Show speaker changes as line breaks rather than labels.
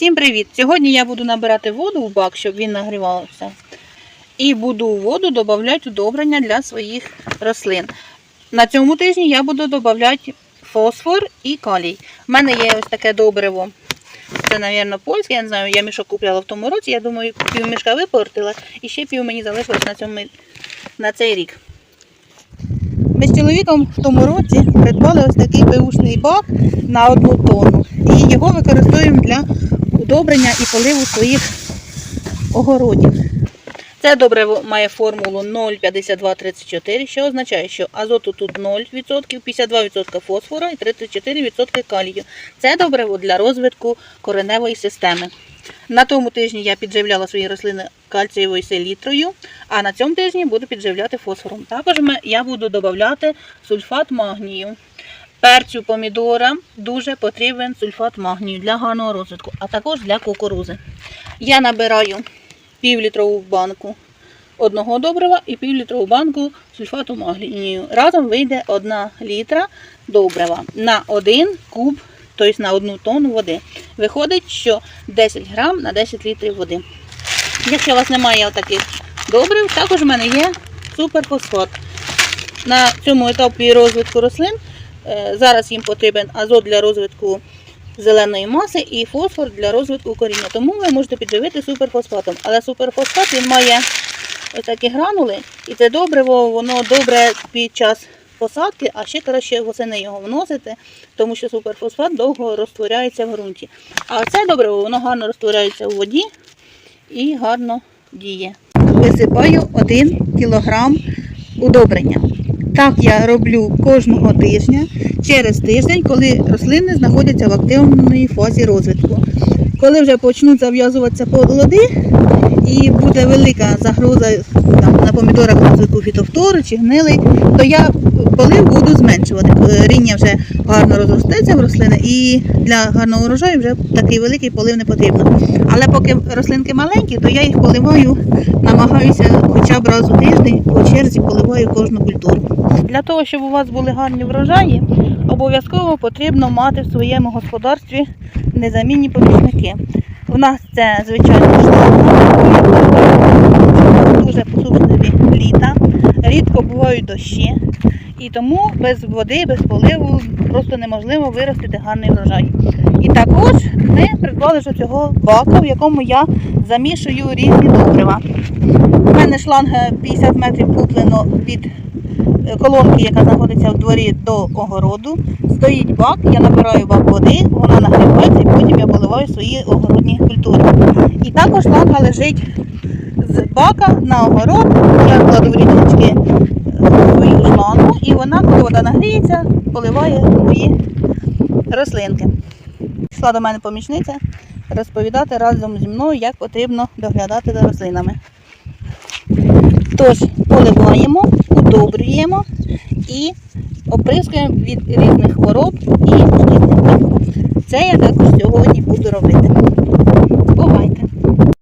Всім привіт! Сьогодні я буду набирати воду в бак, щоб він нагрівався. І буду у воду додавати удобрення для своїх рослин. На цьому тижні я буду додавати фосфор і калій. У мене є ось таке добриво. Це, мабуть, польське, я не знаю, я мішок купляла в тому році. Я думаю, пів мішка випортила і ще пів мені залишилось на, цьому, на цей рік. Ми з чоловіком в тому році придбали ось такий беушний бак на одну тонну. І його використовуємо для удобрення і поливу своїх огородів. Це добриво має формулу 0,5234, що означає, що азоту тут 0%, 52% фосфору і 34% калію. Це добриво для розвитку кореневої системи. На тому тижні я підживляла свої рослини кальцієвою селітрою, а на цьому тижні буду підживляти фосфором. Також я буду додавати сульфат магнію. Перцю помідора дуже потрібен сульфат магнію для гарного розвитку, а також для кукурузи. Я набираю півлітрову банку одного добрива і півлітрову банку сульфату магнію. Разом вийде 1 літра добрива на 1 куб, тобто на 1 тонну води. Виходить, що 10 грам на 10 літрів води. Якщо у вас немає таких добрив, також в мене є суперфосфат. На цьому етапі розвитку рослин зараз їм потрібен азот для розвитку зеленої маси і фосфор для розвитку коріння. Тому ви можете підживити суперфосфатом. Але суперфосфат він має ось такі гранули, і це добриво, воно добре під час посадки, а ще краще восени його вносити, тому що суперфосфат довго розтворяється в ґрунті. А це добриво, воно гарно розтворяється у воді і гарно діє. Висипаю 1 кг удобрення. Так я роблю кожного тижня через тиждень, коли рослини знаходяться в активній фазі розвитку. Коли вже почнуть зав'язуватися плоди і буде велика загроза на помідорах розвитку фітофтори чи гнили, то я полив буду зменшувати. Ріння вже гарно розростеться в рослини і для гарного урожаю вже такий великий полив не потрібно. Але поки рослинки маленькі, то я їх поливаю, намагаюся хоча б раз у тиждень по черзі поливаю кожну культуру. Для того, щоб у вас були гарні врожаї, обов'язково потрібно мати в своєму господарстві незамінні помічники. У нас це, звичайно, шланг, бувають дощі. І тому без води, без поливу просто неможливо виростити гарний врожай. І також ми придбали ж цього бака, в якому я замішую різні добрива. У мене шланг 50 метрів куплено від е, колонки, яка знаходиться в дворі до огороду. Стоїть бак, я набираю бак води, вона нагрівається і потім я поливаю свої огородні культури. І також шланга лежить з бака на огород. Я кладу і вона, коли вода нагріється, поливає мої рослинки. Пішла до мене помічниця розповідати разом зі мною, як потрібно доглядати за рослинами. Тож, поливаємо, удобрюємо і оприскуємо від різних хвороб і шкідників. Це я також сьогодні буду робити.